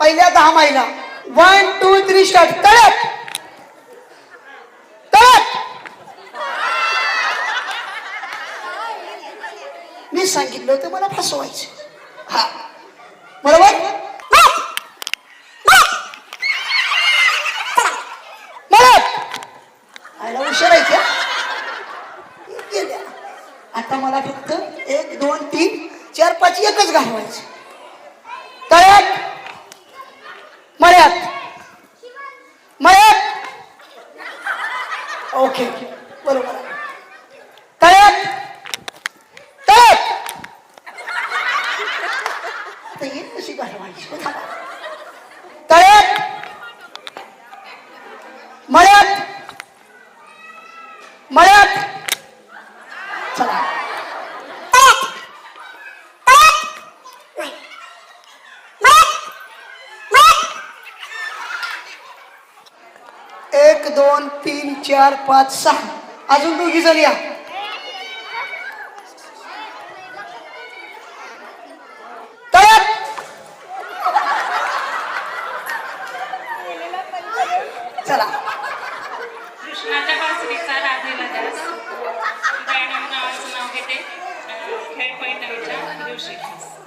पहिल्या दहा महिला वन टू थ्री स्टार्ट तळप तळप मी सांगितलं होतं मला फसवायचं. हा. बरोबर? आयला हुशार आता मला फक्त एक दोन तीन चार पाच एकच घालवायचं तळ्यात मळ्यात मळ्यात ओके बरोबर आहे. तळ्यात तळ्यात घालवायची. तळ्यात मळ्यात मळ्यात चला एक दोन तीन चार पाच सहा. अजून दोघी जण या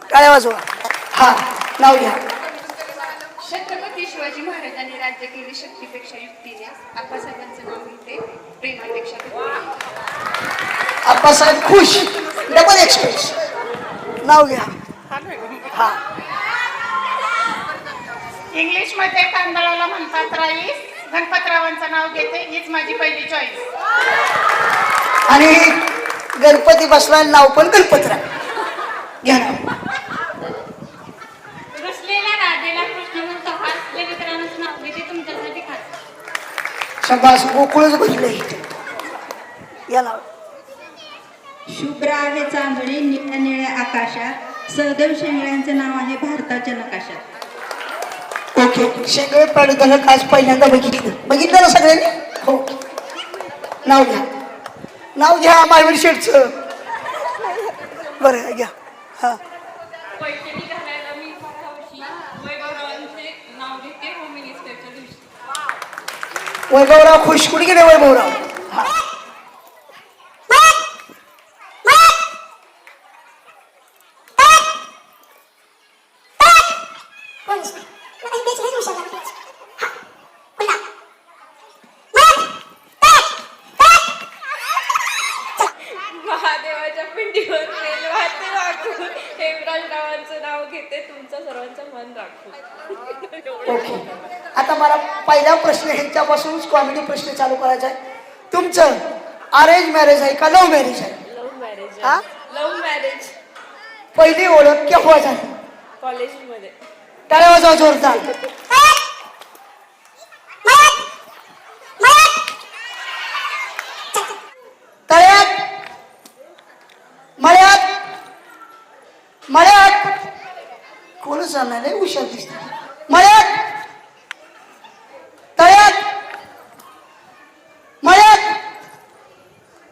टाळ्या वाजवा. हा नाव घ्या. छत्रपती शिवाजी महाराजांनी राज्य केले शक्तीपेक्षा युक्तीने. आप्पासाहेबांचं नाव घेते प्रेमापेक्षा. आप्पासाहेब खुश. डबल एक्सप्रेस नाव घ्या. हा. इंग्लिशमध्ये तांदळाला म्हणतात राईस गणपतरावांचं नाव घेते. हीच माझी पहिली चॉईस आणि गणपती बसला नाव पण गणपतराव. घ्या शबास गोकुळच भरलं. इथे या नाव शुभ्र आहे चांदणी निळ्या निळ्या आकाशात. सहदेव शेंगड्यांचे नाव आहे भारताच्या नकाशात. ओके शेंगळे पाडताना आज पहिल्यांदा बघितलं. बघितलं ना सगळ्यांनी? हो. नाव घ्या. नाव घ्या महावीर शेठचं. बरं घ्या. हा. वैभवराव खुश. कुठे गेले वैभवराव? महादेवाच्या पिंडीवर तेल वाहते राखून हेमराजरावांचं नाव घेते तुमचं सर्वांचं मन ओके. आता मला पहिला प्रश्न ह्यांच्यापासूनच कॉमेडी प्रश्न चालू करायचा आहे. तुमचं अरेंज मॅरेज आहे का लव्ह मॅरेज आहे? लव्ह मॅरेज हा? लव्ह मॅरेज पहिली ओळख केव्हा झाली? कॉलेजमध्ये टाळ्या वाजवा जोरदार तळ्यात मळ्यात मळ्यात कोणच जाणार नाही हुशार दिसत. मळ्यात तळ्यात! मळ्यात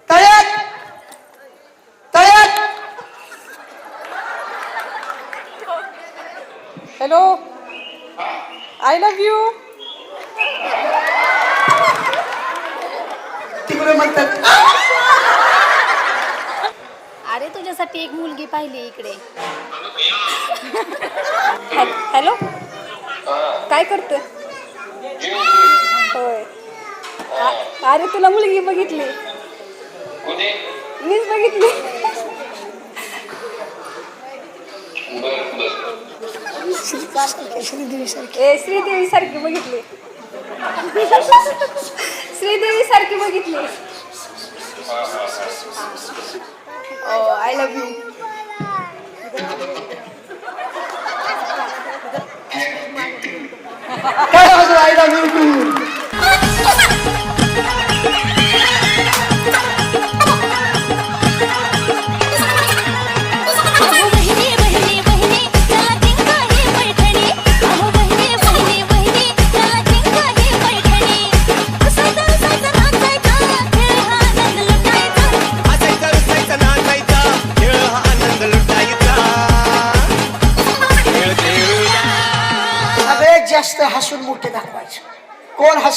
तळ्यात! तळ्यात! हॅलो आय लव्ह यू तिकडे म्हणतात अरे तुझ्यासाठी एक मुलगी पाहिली इकडे. हॅलो? काय करतोय? होय. आ- अरे तुला मुलगी बघितली. मीच बघितली. श्रीदेवी सारखी ए श्रीदेवी सारखी बघितली. श्रीदेवी सारखी बघितली आय लव्ह यू काय वाजवा आय लव्ह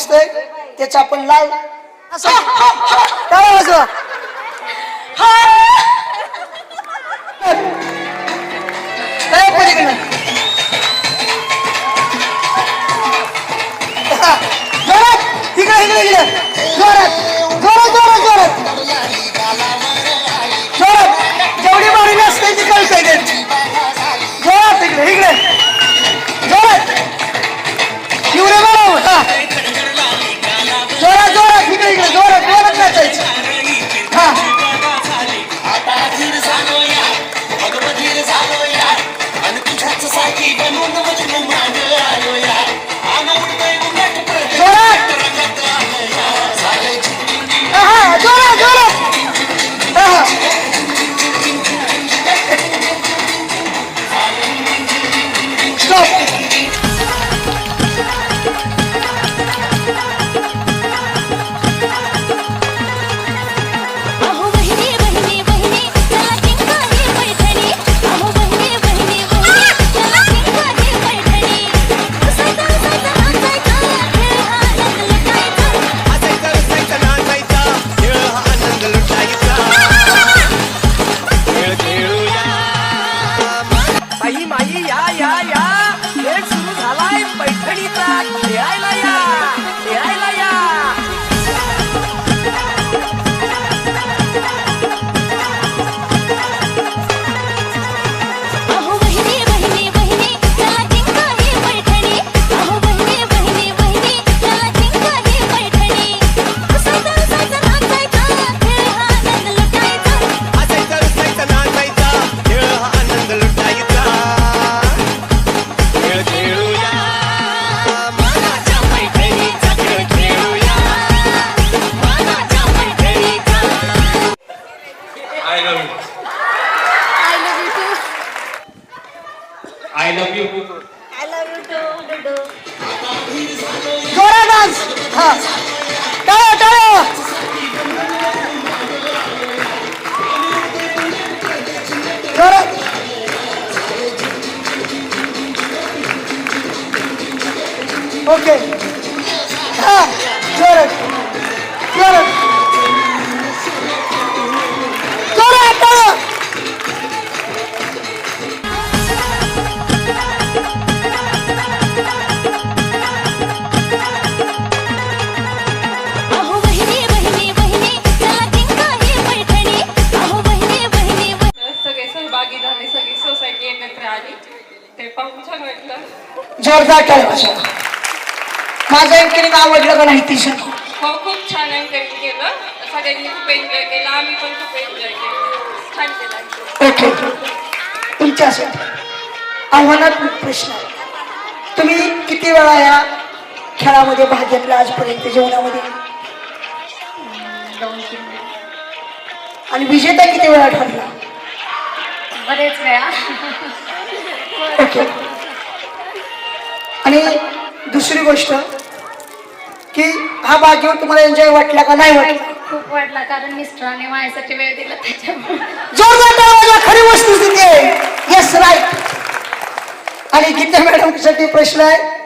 दाखवायचं त्याचा आपण लाल असं. हा, इकडे इकडे इकडे. जोरात. I love you. I love you too. I love you. I love you too, Dudu. জোরে ডান্স হ্যাঁ টানো টানো জোরে ওকে হ্যাঁ জোরে জোরে जोरदार टाळ्या वाजवा. माझं एकेने आवडलं का नाही ती हो खूप छान एन्जॉय केलं. सगळ्यांनी खूप एन्जॉय केलं. आम्ही पण खूप एन्जॉय केलं. छान केलं ओके तुमच्यासाठी आव्हानात्मक प्रश्न आहे. तुम्ही किती वेळा या खेळामध्ये भाग घेतला आजपर्यंत जीवनामध्ये आणि विजेता किती वेळा ठरला? बरेच वेळा. ओके आणि दुसरी गोष्ट की हा भाग घेऊन तुम्हाला एन्जॉय वाटला का नाही वाटला? खूप वाटला कारण मिस्टरांनी माझ्यासाठी वेळ दिला त्याच्यामुळे. जोरदार टाळ्या वाजवा. खरी वस्तुस्थिती आहे. येस राईट आणि गीता मॅडमसाठी प्रश्न आहे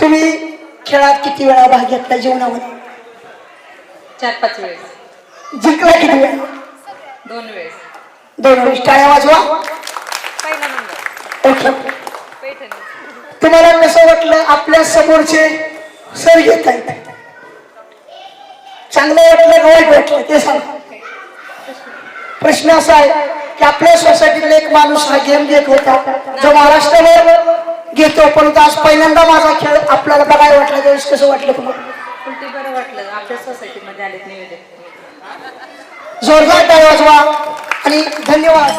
तुम्ही खेळात किती वेळा भाग घेतला जीवनामध्ये चार पाच वेळेस. जिंकला किती वेळा? दोन वेळेस. दोन वेळेस. टाळ्या वाजवा. पहिला नंबर. ओके. तुम्हाला कसं वाटलं आपल्या समोरचे सर घेत आहेत? चांगलं वाटलं का वाईट वाटलं ते सांगा. प्रश्न असा आहे की आपल्या सोसायटीतला एक माणूस हा गेम घेत होता जो महाराष्ट्रावर घेतो परंतु आज पहिल्यांदा माझा खेळ आपल्याला बघायला वाटला त्यावेळेस कसं वाटलं तुम्हाला? उलटी बरं वाटलं? आपल्या सोसायटीमध्ये आलेत निवेदन जोरदार टाळ्या वाजवा आणि धन्यवाद.